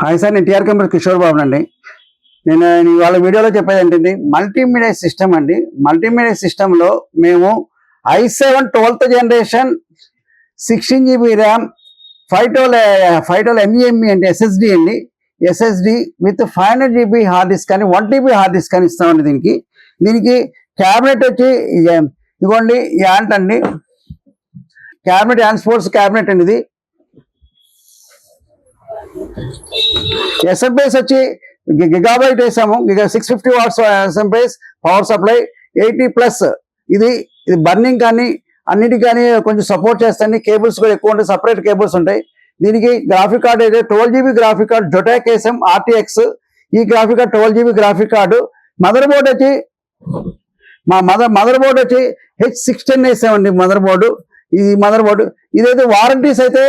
Hi sir నేను TR company Kishore Babu అండి. నేను ఇవాళ వీడియోలో చెప్పేది ఏంటంటే మల్టీమీడియా సిస్టమ్ అండి. మల్టీమీడియా సిస్టంలో మేము I seven twelfth generation sixteen GB RAM five twelve five twelve ఎంఈఎంఈ అంటే ఎస్ఎస్డి అండి. SSD with five hundred GB hard disk కానీ వన్ టీబీ హార్డ్ డిస్క్ అని ఇస్తామండి దీనికి. దీనికి క్యాబినెట్ వచ్చి ఇదిగోండి యాంట్ అండి క్యాబినెట్ యాండ్ స్పోర్ట్స్ క్యాబినెట్ అండి ఇది. ఎస్ఎంపీఎస్ వచ్చి గిగాబైట్ వేసాము. Giga six fifty watts SMPS power supply eighty plus ఇది ఇది బర్నింగ్ కానీ అన్నిటి కానీ కొంచెం సపోర్ట్ చేస్తాయి. కేబుల్స్ కూడా ఎక్కువ ఉంటాయి. సపరేట్ కేబుల్స్ ఉంటాయి. దీనికి గ్రాఫిక్ కార్డ్ అయితే twelve GB graphic card Zotac SM RTX ఈ graphic card twelve GB graphic card motherboard వచ్చి మా మదర్ మదర్ బోర్డ్ వచ్చి హెచ్ సిక్స్టీన్ వేసామండి మదర్ బోర్డు ఇది మదర్ బోర్డు ఇదైతే వారంటీస్ అయితే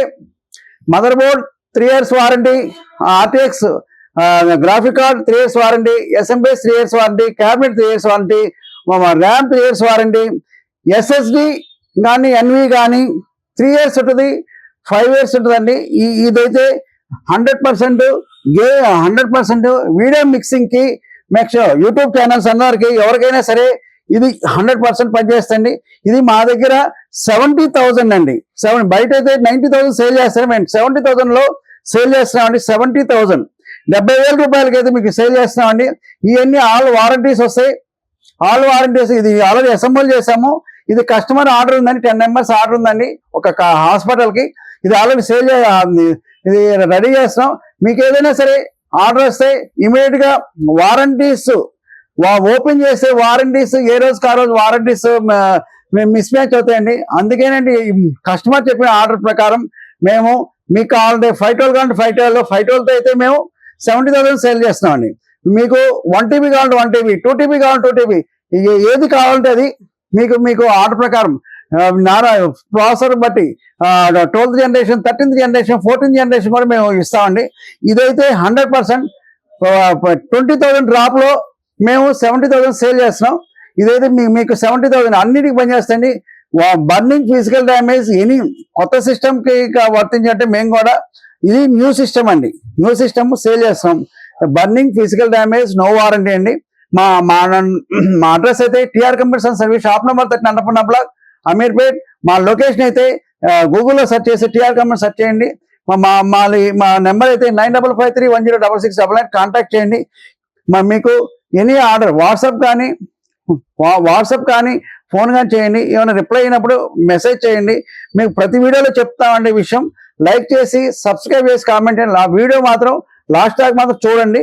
motherboard three years warranty RTX graphic card three years warranty SMPS three years warranty cabinet three years warranty RAM three years warranty SSD కానీ N V కానీ three years ఉంటుంది five years ఉంటుందండి. ఈ ఇదైతే hundred percent గే hundred percent video మిక్సింగ్కి next YouTube channels అందరికి ఎవరికైనా సరే ఇది హండ్రెడ్ పర్సెంట్ పనిచేస్తుంది. ఇది మా దగ్గర సెవెంటీ థౌజండ్ అండి. సెవెన్ బయట అయితే నైన్టీ థౌసండ్ సేల్ చేస్తారు మేము సెవెంటీ థౌజండ్లో సేల్ చేస్తున్నామండి సెవెంటీ థౌసండ్ డెబ్బై వేల రూపాయలకి అయితే మీకు సేల్ చేస్తున్నామండి. ఇవన్నీ ఆల్ వారంటీస్ వస్తాయి. ఆల్ వారంటీస్ ఇది ఆల్రెడీ అసెంబుల్ చేసాము ఇది కస్టమర్ ఆర్డర్ ఉందండి టెన్ మెంబర్స్ ఆర్డర్ ఉందండి ఒక హాస్పిటల్కి ఇది ఆల్రెడీ సేల్ ఇది రెడీ చేస్తున్నాం. మీకు ఏదైనా సరే ఆర్డర్ వస్తే ఇమీడియట్గా వారంటీస్ ఓపెన్ చేసే వారంటీస్ ఏ రోజుకి ఆ రోజు వారంటీస్ మిస్ మ్యాచ్ అవుతాయండి. అందుకేనండి కస్టమర్ చెప్పిన ఆర్డర్ ప్రకారం మేము మీకు కావాలంటే ఫైవ్ ట్వెల్వ్ కావాలంటే ఫైవ్ ట్వెల్వ్ ఫైవ్ ట్వెల్వ్ అయితే మేము సెవెంటీ థౌసండ్ సేల్ చేస్తున్నామండి. మీకు వన్ టీబీ కావాలంటే వన్ టీబీ టూ టీబీ కావాలంటే టూ టీబీ ఏది కావాలంటే అది మీకు మీకు ఆర్డర్ ప్రకారం నారా ప్రాసెసర్ బట్టి twelfth generation thirteenth generation fourteenth generation కూడా మేము ఇస్తామండి. ఇదైతే హండ్రెడ్ పర్సెంట్ ట్వంటీ థౌసండ్ డ్రాప్లో మేము సెవెంటీ థౌసండ్ సేల్ చేస్తున్నాం. ఇదైతే మీ- మీకు సెవెంటీ థౌసండ్ అన్నిటికీ పనిచేస్తండి బర్నింగ్ ఫిజికల్ డ్యామేజ్ ఎనీ కొత్త సిస్టమ్కి వర్తించంటే మేము కూడా ఇది న్యూ సిస్టమ్ అండి. న్యూ సిస్టమ్ సేల్ చేస్తాం. Burning physical damage no warranty అండి. మా మా మా అడ్రస్ అయితే TR computers service shop number thirty Annapurna block Ameerpet. మా లొకేషన్ అయితే గూగుల్లో సెర్చ్ చేసి టిఆర్ కంప్యూటర్ సెర్చ్ చేయండి. మా మా మాది మా నెంబర్ అయితే nine double five three one zero double six double nine contact చేయండి. మా మీకు ఎనీ ఆర్డర్ వాట్సాప్ కానీ వా- వాట్సాప్ కానీ ఫోన్ కానీ చేయండి. ఏమైనా రిప్లై అయినప్పుడు మెసేజ్ చేయండి. మీకు ప్రతి వీడియోలో చెప్తామండి విషయం. లైక్ చేసి సబ్స్క్రైబ్ చేసి కామెంట్ చేయండి. ఆ వీడియో మాత్రం లాస్ట్ దాకా మాత్రం చూడండి.